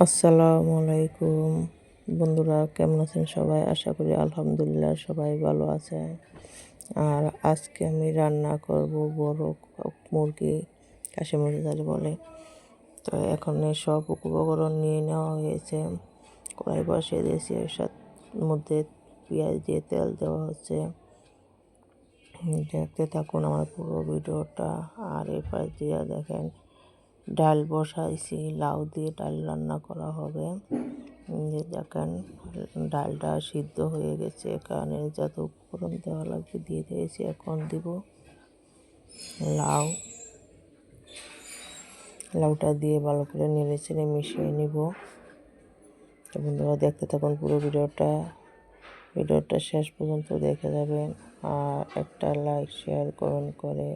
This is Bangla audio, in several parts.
আসসালামু আলাইকুম। বন্ধুরা, কেমন আছেন সবাই? আশা করি আলহামদুলিল্লাহ সবাই ভালো আছে আর আজকে আমি রান্না করব বড় মুরগি কাশি মুরগি যাকে বলে। তো এখন সব উপকরণ নিয়ে নেওয়া হয়েছে। কড়াই বসিয়ে দিয়েছি, এর সাথে মধ্যে পেঁয়াজ দিয়ে তেল দেওয়া হচ্ছে। দেখতে থাকুন আমার পুরো ভিডিওটা। আর এরপর দিয়ে দেখেন ডাল বসাইছি, লাউ দিয়ে ডাল রান্না করা হবে। দেখেন, ডালটা সিদ্ধ হয়ে গেছে এখানে যত উপকরণ দেওয়া লাগবে দিয়ে দিয়েছি, এখন দিব লাউ। লাউটা দিয়ে ভালো করে নেড়ে চেড়ে মিশিয়ে নিব। তো বন্ধুরা, দেখতে থাকুন পুরো ভিডিওটা। ভিডিওটা শেষ পর্যন্ত দেখে যাবেন। আর একটা লাইক, শেয়ার, কমেন্ট করে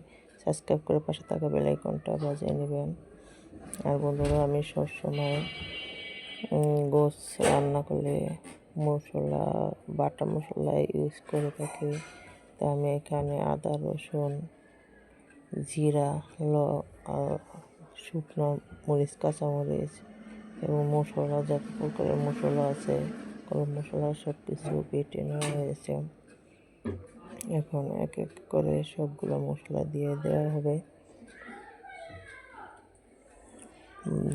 সাবস্ক্রাইব করে পাশে থাকা বেলাইকনটা বাজিয়ে নেবেন। আর বন্ধুরা, আমি সবসময় গোস রান্না করলে মশলা, বাটা মশলা ইউজ করে থাকি। তা আমি এখানে আদা, রসুন, জিরা, ল শুকনো মরিচ, কাঁচামরিচ এবং মশলা, যত প্রকারের মশলা আছে, গরম মশলা সব কিছু বেটে নেওয়া হয়েছে। এখন এক এক করে সবগুলো মশলা দিয়ে দেওয়া হবে।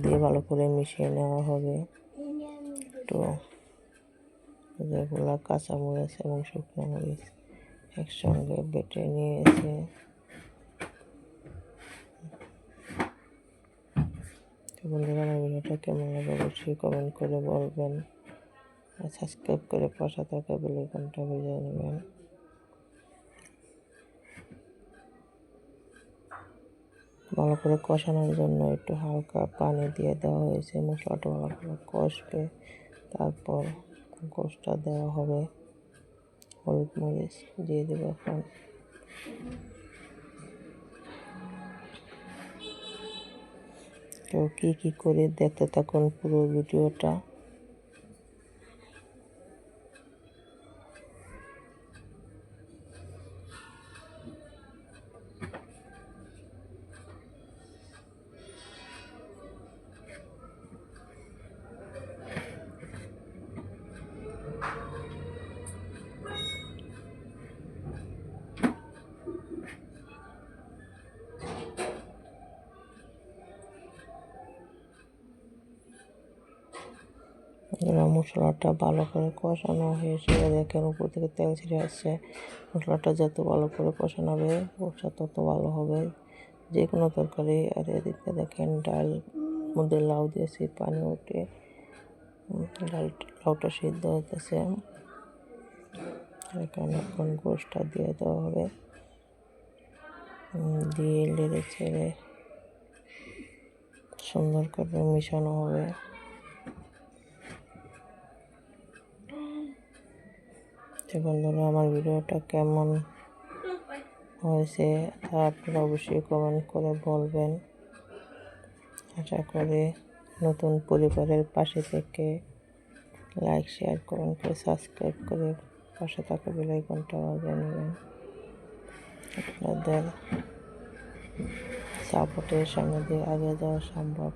দিয়ে ভালো করে মিশিয়ে নেওয়া হবে। তো যেগুলো কাঁচামরিচ এবং শুকনো মরিচ একসঙ্গে বেটে নিয়েছে। বন্ধুরা, আমার ভিডিওটা কেমন লাগে অবশ্যই কমেন্ট করে বলবেন। আর সাবস্ক্রাইব করে পাশে থাকা বেলাইকনটা বেজে নেবেন। ভালো করে কষানোর জন্য একটু হালকা পানি দিয়ে দেওয়া হয়েছে। মশলাটা ভালো করে কষবে, তারপর গোষ্ঠটা দেওয়া হবে। হলুদ মরিচ দিয়ে দেবো এখন। তো কী কী করে দেখতে থাকুন পুরো ভিডিওটা। মশলাটা ভালো করে কষানো হয়েছে। দেখেন উপর থেকে তেল ছিঁড়ে আসছে। মশলাটা যত ভালো করে কষানো হবে ব্যবসা তত ভালো হবে। যে কোনো তরকারি আর এদিকে দেখেন ডাল, মধ্যে লাউ দিয়েছি, পানি উঠে ডাল লাউটা সিদ্ধ হতেছে এখানে এখন গোষ্ঠটা দিয়ে দেওয়া হবে। দিয়ে লেড়ে ছেড়ে সুন্দর করে মিশানো হবে। তো বন্ধুরা, আমার ভিডিওটা কেমন হয়েছে তা আপনারা অবশ্যই কমেন্ট করে বলবেন। আশা করি নতুন পরিবারের পাশে থেকে লাইক শেয়ার কমেন্ট করে সাবস্ক্রাইব করে পাশে থাকা বেলাইকনটা বাজিয়ে নেবেন। আপনাদের সাপোর্টের সঙ্গে দিয়ে আগে যাওয়া সম্ভব।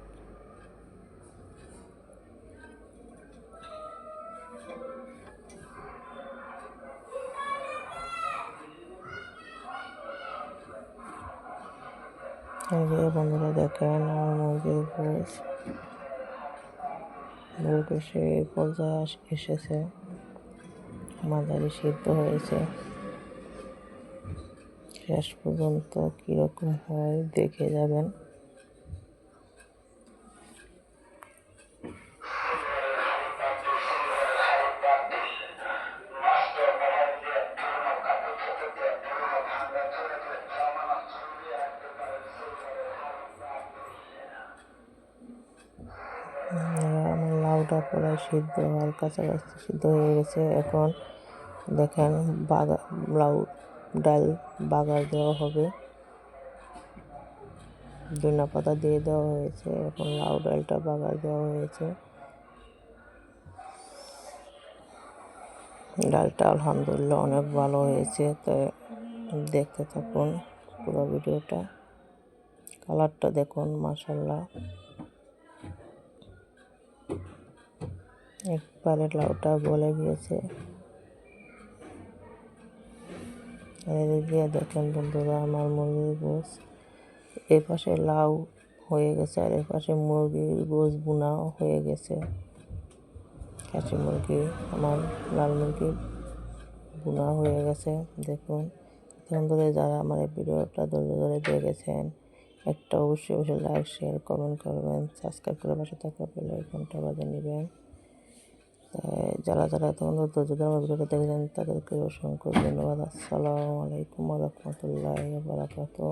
এই বন্ধুরা দেখেন, আমার মুরগির গোস মুরগি সে পর্যায়ে এসেছে। মাঝারি সিদ্ধ হয়েছে। শেষ পর্যন্ত কীরকম হয় দেখে যাবেন। লাউটা প্রায় সিদ্ধ হওয়ার কাছাকাছি সিদ্ধ হয়ে গেছে। এখন দেখেন বাগা, লাউ ডাল বাগার দেওয়া হবে। ধনা পাতা দিয়ে দেওয়া হয়েছে। এখন লাউ ডালটা বাগার দেওয়া হয়েছে। ডালটা আলহামদুলিল্লাহ অনেক ভালো হয়েছে। তাই দেখতে থাকুন পুরো ভিডিওটা। কালারটা দেখুন মাসাল্লাহ একবারে লাউটা গলে গিয়েছে। এদিকে দেখেন বন্ধুরা, আমার মুরগির গোস এ পাশে লাউ হয়ে গেছে আর এ পাশে মুরগির গোস বোনা হয়ে গেছে। খাসি মুরগি, আমার লাল মুরগি বোনা হয়ে গেছে। দেখুন বন্ধুরা যারা আমার এই ভিডিওটা ধৈর্য ধরে দেখেছেন, একটা অবশ্যই অবশ্যই লাইক শেয়ার কমেন্ট করবেন। সাবস্ক্রাইব করে পাশে থাকা বেল আইকনটা বাজিয়ে নেবেন। যারা যারা তখন ধৈর্য ধরে আমার ভিডিওটা দেখেছেন, তাদেরকে অসংখ্য ধন্যবাদ। আসসালামু আলাইকুম রহমতুল্লাহ বারাকাতুহ।